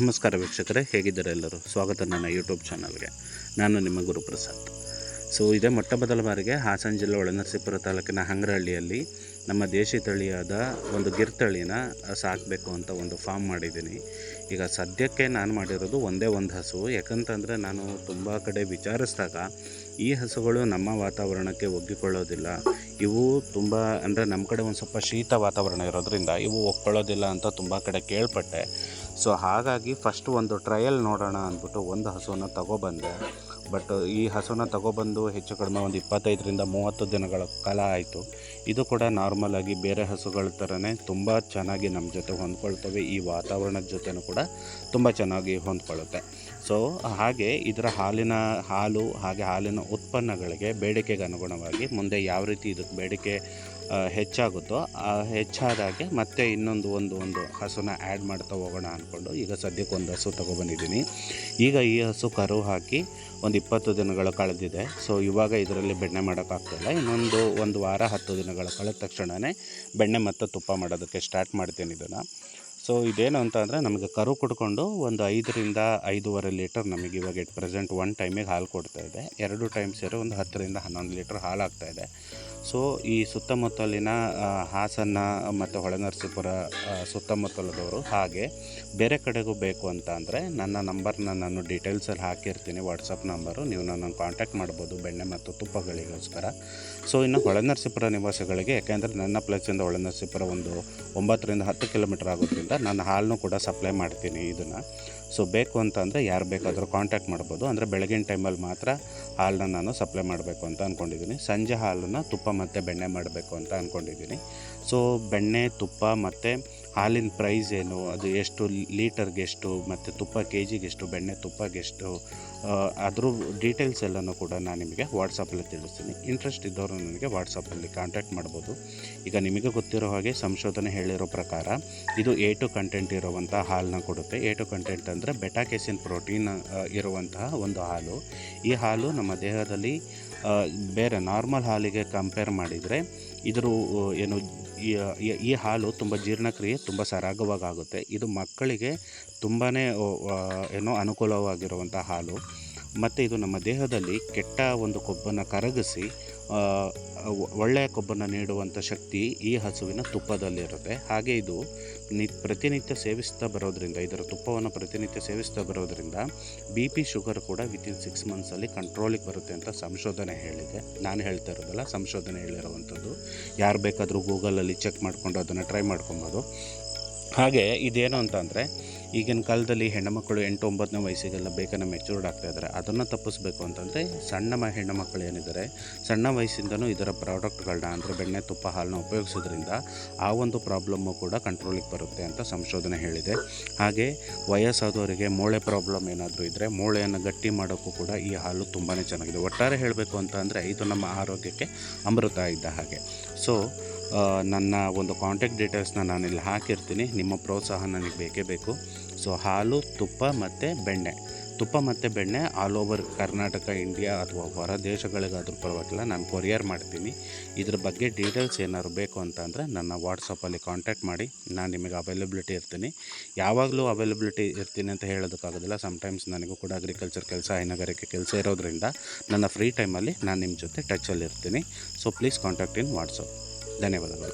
ನಮಸ್ಕಾರ ವೀಕ್ಷಕರೇ, ಹೇಗಿದ್ದಾರೆ ಎಲ್ಲರೂ? ಸ್ವಾಗತ ನನ್ನ ಯೂಟ್ಯೂಬ್ ಚಾನಲ್ಗೆ. ನಾನು ನಿಮ್ಮ ಗುರುಪ್ರಸಾದ್. ಸೊ ಇದೇ ಮೊಟ್ಟ ಮೊದಲ ಬಾರಿಗೆ ಹಾಸನ ಜಿಲ್ಲೆ ಒಳನರಸೀಪುರ ತಾಲೂಕಿನ ಹಂಗ್ರಹಳ್ಳಿಯಲ್ಲಿ ನಮ್ಮ ದೇಶಿ ತಳಿಯಾದ ಒಂದು ಗಿರ್ತಳಿನ ಸಾಕಬೇಕು ಅಂತ ಒಂದು ಫಾರ್ಮ್ ಮಾಡಿದ್ದೀನಿ. ಈಗ ಸದ್ಯಕ್ಕೆ ನಾನು ಮಾಡಿರೋದು ಒಂದೇ ಒಂದು ಹಸು. ಯಾಕಂತಂದರೆ ನಾನು ತುಂಬ ಕಡೆ ವಿಚಾರಿಸಿದಾಗ ಈ ಹಸುಗಳು ನಮ್ಮ ವಾತಾವರಣಕ್ಕೆ ಒಗ್ಗಿಕೊಳ್ಳೋದಿಲ್ಲ. ಇವು ತುಂಬ, ಅಂದರೆ ನಮ್ಮ ಕಡೆ ಒಂದು ಸ್ವಲ್ಪ ಶೀತ ವಾತಾವರಣ ಇರೋದ್ರಿಂದ ಇವು ಒಗ್ಕೊಳ್ಳೋದಿಲ್ಲ ಅಂತ ತುಂಬ ಕಡೆ ಕೇಳ್ಪಟ್ಟೆ. ಸೊ ಹಾಗಾಗಿ ಫಸ್ಟ್ ಒಂದು ಟ್ರಯಲ್ ನೋಡೋಣ ಅಂದ್ಬಿಟ್ಟು ಒಂದು ಹಸುವನ್ನು ತಗೊಬಂದೆ. ಬಟ್ ಈ ಹಸುನ ತಗೊಬಂದು ಹೆಚ್ಚು ಕಡಿಮೆ ಒಂದು ಇಪ್ಪತ್ತೈದರಿಂದ ಮೂವತ್ತು ದಿನಗಳ ಕಾಲ ಆಯಿತು. ಇದು ಕೂಡ ನಾರ್ಮಲ್ ಆಗಿ ಬೇರೆ ಹಸುಗಳ ಥರನೇ ತುಂಬ ಚೆನ್ನಾಗಿ ನಮ್ಮ ಜೊತೆ ಹೊಂದ್ಕೊಳ್ತವೆ. ಈ ವಾತಾವರಣದ ಜೊತೆನೂ ಕೂಡ ತುಂಬ ಚೆನ್ನಾಗಿ ಹೊಂದ್ಕೊಳ್ಳುತ್ತೆ. ಸೊ ಹಾಗೆ ಇದರ ಹಾಲಿನ ಹಾಲು ಹಾಗೆ ಹಾಲಿನ ಉತ್ಪನ್ನಗಳಿಗೆ ಬೇಡಿಕೆಗೆ ಅನುಗುಣವಾಗಿ ಮುಂದೆ ಯಾವ ರೀತಿ ಇದಕ್ಕೆ ಬೇಡಿಕೆ ಹೆಚ್ಚಾಗುತ್ತೋ ಹೆಚ್ಚಾದಾಗೆ ಮತ್ತೆ ಇನ್ನೊಂದು ಒಂದು ಒಂದು ಹಸುನ ಆ್ಯಡ್ ಮಾಡ್ತಾ ಹೋಗೋಣ ಅಂದ್ಕೊಂಡು ಈಗ ಸದ್ಯಕ್ಕೆ ಒಂದು ಹಸು ತೊಗೊಬಂದಿದ್ದೀನಿ ಈಗ ಈ ಹಸು ಕರು ಹಾಕಿ ಒಂದು ಇಪ್ಪತ್ತು ದಿನಗಳು ಕಳೆದಿದೆ. ಸೊ ಇವಾಗ ಇದರಲ್ಲಿ ಬೆಣ್ಣೆ ಮಾಡೋಕ್ಕಾಗ್ತಿಲ್ಲ ಇನ್ನೊಂದು ಒಂದು ವಾರ, ಹತ್ತು ದಿನಗಳು ಕಳೆದ ತಕ್ಷಣವೇ ಬೆಣ್ಣೆ ಮತ್ತು ತುಪ್ಪ ಮಾಡೋದಕ್ಕೆ ಸ್ಟಾರ್ಟ್ ಮಾಡ್ತೀನಿ ಇದನ್ನು. ಸೊ ಇದೇನು ಅಂತ ಅಂದರೆ ನಮಗೆ ಕರು ಕುಡ್ಕೊಂಡು ಒಂದು ಐದರಿಂದ ಐದೂವರೆ ಲೀಟರ್ ನಮಗೆ ಇವಾಗ ಎಟ್ ಪ್ರೆಸೆಂಟ್ ಒನ್ ಟೈಮಿಗೆ ಹಾಲು ಕೊಡ್ತಾ ಇದೆ. ಎರಡು ಟೈಮ್ ಸೇರಿ ಒಂದು ಹತ್ತರಿಂದ ಹನ್ನೊಂದು ಲೀಟರ್ ಹಾಲು ಇದೆ. ಸೊ ಈ ಸುತ್ತಮುತ್ತಲಿನ ಹಾಸನ ಮತ್ತು ಹೊಳೆನರಸೀಪುರ ಸುತ್ತಮುತ್ತಲದವರು ಹಾಗೆ ಬೇರೆ ಕಡೆಗೂ ಬೇಕು ಅಂತ ಅಂದರೆ ನನ್ನ ನಂಬರ್ನ ನಾನು ಡೀಟೇಲ್ಸಲ್ಲಿ ಹಾಕಿರ್ತೀನಿ ವಾಟ್ಸಪ್ ನಂಬರು ನೀವು ನನ್ನನ್ನು ಕಾಂಟ್ಯಾಕ್ಟ್ ಮಾಡ್ಬೋದು, ಬೆಣ್ಣೆ ಮತ್ತು ತುಪ್ಪಗಳಿಗೋಸ್ಕರ. ಸೊ ಇನ್ನು ಹೊಳೆನರಸೀಪುರ ನಿವಾಸಿಗಳಿಗೆ, ಯಾಕೆಂದರೆ ನನ್ನ ಪ್ಲೇಸಿಂದ ಹೊಳೆನರಸೀಪುರ ಒಂದು ಒಂಬತ್ತರಿಂದ ಹತ್ತು ಕಿಲೋಮೀಟರ್ ಆಗೋದ್ರಿಂದ ನಾನು ಹಾಲನ್ನು ಕೂಡ ಸಪ್ಲೈ ಮಾಡ್ತೀನಿ ಇದನ್ನು. ಸೊ ಬೇಕು ಅಂತಂದರೆ ಯಾರು ಬೇಕಾದರೂ ಕಾಂಟ್ಯಾಕ್ಟ್ ಮಾಡ್ಬೋದು. ಅಂದರೆ ಬೆಳಗಿನ ಟೈಮಲ್ಲಿ ಮಾತ್ರ ಹಾಲನ್ನ ನಾನು ಸಪ್ಲೈ ಮಾಡಬೇಕು ಅಂತ ಅಂದ್ಕೊಂಡಿದ್ದೀನಿ ಸಂಜೆ ಹಾಲನ್ನು ತುಪ್ಪ ಮತ್ತು ಬೆಣ್ಣೆ ಮಾಡಬೇಕು ಅಂತ ಅಂದ್ಕೊಂಡಿದ್ದೀನಿ ಸೊ ಬೆಣ್ಣೆ, ತುಪ್ಪ ಮತ್ತು ಹಾಲಿನ ಪ್ರೈಸ್ ಏನು? ಅದು ಎಷ್ಟು ಲೀಟರ್ಗೆ ಎಷ್ಟು? ಮತ್ತು ತುಪ್ಪ ಕೆ ಜಿಗೆ ಎಷ್ಟು? ಬೆಣ್ಣೆ ತುಪ್ಪಗೆಷ್ಟು ಅದ್ರ ಡೀಟೇಲ್ಸ್ ಎಲ್ಲನೂ ಕೂಡ ನಾನು ನಿಮಗೆ ವಾಟ್ಸಪ್ಪಲ್ಲಿ ತಿಳಿಸ್ತೀನಿ. ಇಂಟ್ರೆಸ್ಟ್ ಇದ್ದವರು ನನಗೆ ವಾಟ್ಸಪ್ಪಲ್ಲಿ ಕಾಂಟ್ಯಾಕ್ಟ್ ಮಾಡ್ಬೋದು. ಈಗ ನಿಮಗೆ ಗೊತ್ತಿರೋ ಹಾಗೆ ಸಂಶೋಧನೆ ಹೇಳಿರೋ ಪ್ರಕಾರ, ಇದು ಎ ಟು ಕಂಟೆಂಟ್ ಇರುವಂಥ ಹಾಲನ್ನ ಕೊಡುತ್ತೆ. ಎ ಟು ಕಂಟೆಂಟ್ ಅಂದರೆ ಬೆಟಾಕೆಸಿನ್ ಪ್ರೋಟೀನ್ ಇರುವಂತಹ ಒಂದು ಹಾಲು. ಈ ಹಾಲು ನಮ್ಮ ದೇಹದಲ್ಲಿ ಬೇರೆ ನಾರ್ಮಲ್ ಹಾಲಿಗೆ ಕಂಪೇರ್ ಮಾಡಿದರೆ, ಇದ್ರ ಏನು ಈ ಈ- ಹಾಲು ತುಂಬ ಜೀರ್ಣಕ್ರಿಯೆ ತುಂಬ ಸರಾಗವಾಗಿ ಆಗುತ್ತೆ. ಇದು ಮಕ್ಕಳಿಗೆ ತುಂಬಾ ಏನೋ ಅನುಕೂಲವಾಗಿರುವಂಥ ಹಾಲು. ಮತ್ತು ಇದು ನಮ್ಮ ದೇಹದಲ್ಲಿ ಕೆಟ್ಟ ಒಂದು ಕೊಬ್ಬನ್ನು ಕರಗಿಸಿ ಒಳ್ಳೆಯ ಕೊಬ್ಬನ್ನು ನೀಡುವಂಥ ಶಕ್ತಿ ಈ ಹಸುವಿನ ತುಪ್ಪದಲ್ಲಿರುತ್ತೆ. ಹಾಗೆ ಇದು ನಿ, ಪ್ರತಿನಿತ್ಯ ಸೇವಿಸ್ತಾ ಬರೋದ್ರಿಂದ, ಇದರ ತುಪ್ಪವನ್ನು ಪ್ರತಿನಿತ್ಯ ಸೇವಿಸ್ತಾ ಬರೋದ್ರಿಂದ ಬಿ ಪಿ ಶುಗರ್ ಕೂಡ ವಿತಿನ್ ಸಿಕ್ಸ್ ಮಂತ್ಸಲ್ಲಿ ಕಂಟ್ರೋಲಿಗೆ ಬರುತ್ತೆ ಅಂತ ಸಂಶೋಧನೆ ಹೇಳಿದೆ. ನಾನು ಹೇಳ್ತಾ ಇರೋದಲ್ಲ, ಸಂಶೋಧನೆ ಹೇಳಿರುವಂಥದ್ದು. ಯಾರು ಬೇಕಾದರೂ ಗೂಗಲಲ್ಲಿ ಚೆಕ್ ಮಾಡಿಕೊಂಡು ಅದನ್ನು ಟ್ರೈ ಮಾಡ್ಕೊಬೋದು. ಹಾಗೆ ಇದೇನು ಅಂತಂದರೆ ಈಗಿನ ಕಾಲದಲ್ಲಿ ಹೆಣ್ಣುಮಕ್ಕಳು ಎಂಟು ಒಂಬತ್ತನೇ ವಯಸ್ಸಿಗೆಲ್ಲ ಬೇಕನ್ನು ಮೆಚೂರ್ಡ್ ಆಗ್ತಾ ಇದ್ದಾರೆ. ಅದನ್ನು ತಪ್ಪಿಸ್ಬೇಕು ಅಂತಂದರೆ ಸಣ್ಣ ಮ ಹೆಣ್ಣುಮಕ್ಕಳು ಏನಿದ್ದಾರೆ, ಸಣ್ಣ ವಯಸ್ಸಿಂದನೂ ಇದರ ಪ್ರಾಡಕ್ಟ್ಗಳನ್ನ ಅಂದರೆ ಬೆಣ್ಣೆ, ತುಪ್ಪ, ಹಾಲನ್ನ ಉಪಯೋಗಿಸೋದ್ರಿಂದ ಆ ಒಂದು ಪ್ರಾಬ್ಲಮ್ಮು ಕೂಡ ಕಂಟ್ರೋಲಿಗೆ ಬರುತ್ತೆ ಅಂತ ಸಂಶೋಧನೆ ಹೇಳಿದೆ. ಹಾಗೆ ವಯಸ್ಸಾದವರಿಗೆ ಮೂಳೆ ಪ್ರಾಬ್ಲಮ್ ಏನಾದರೂ ಇದ್ದರೆ ಮೂಳೆಯನ್ನು ಗಟ್ಟಿ ಮಾಡೋಕ್ಕೂ ಕೂಡ ಈ ಹಾಲು ತುಂಬಾ ಚೆನ್ನಾಗಿದೆ. ಒಟ್ಟಾರೆ ಹೇಳಬೇಕು ಅಂತ ಅಂದರೆ ಇದು ನಮ್ಮ ಆರೋಗ್ಯಕ್ಕೆ ಅಮೃತ ಇದ್ದ ಹಾಗೆ. ಸೊ ನನ್ನ ಒಂದು ಕಾಂಟ್ಯಾಕ್ಟ್ ಡೀಟೇಲ್ಸ್ನ ನಾನಿಲ್ಲಿ ಹಾಕಿರ್ತೀನಿ. ನಿಮ್ಮ ಪ್ರೋತ್ಸಾಹ ನನಗೆ ಬೇಕೇ ಬೇಕು. ಸೊ ಹಾಲು, ತುಪ್ಪ ಮತ್ತು ಬೆಣ್ಣೆ. ತುಪ್ಪ ಮತ್ತು ಬೆಣ್ಣೆ ಆಲ್ ಓವರ್ ಕರ್ನಾಟಕ ಇಂಡಿಯಾ ಅಥವಾ ಹೊರ ದೇಶಗಳಿಗಾದರೂ ಪರವಾಗಿಲ್ಲ. ನಾನು ಕೊರಿಯರ್ ಮಾಡ್ತೀನಿ. ಇದ್ರ ಬಗ್ಗೆ ಡೀಟೇಲ್ಸ್ ಏನಾದ್ರು ಬೇಕು ಅಂತಂದರೆ ನನ್ನ ವಾಟ್ಸಪ್ಪಲ್ಲಿ ಕಾಂಟ್ಯಾಕ್ಟ್ ಮಾಡಿ. ನಾನು ನಿಮಗೆ ಅವೈಲಬಿಲಿಟಿ ಇರ್ತೀನಿ. ಯಾವಾಗಲೂ ಅವೈಲಬಿಲಿಟಿ ಇರ್ತೀನಿ ಅಂತ ಹೇಳೋದಕ್ಕಾಗೋದಿಲ್ಲ. ಸಮ್ಟೈಮ್ಸ್ ನನಗೂ ಕೂಡ ಅಗ್ರಿಕಲ್ಚರ್ ಕೆಲಸ, ಹೈನುಗಾರಿಕೆ ಕೆಲಸ ಇರೋದ್ರಿಂದ ನನ್ನ ಫ್ರೀ ಟೈಮಲ್ಲಿ ನಾನು ನಿಮ್ಮ ಜೊತೆ ಟಚಲ್ಲಿ ಇರ್ತೀನಿ. So please contact in WhatsApp ధన్యవాదాలు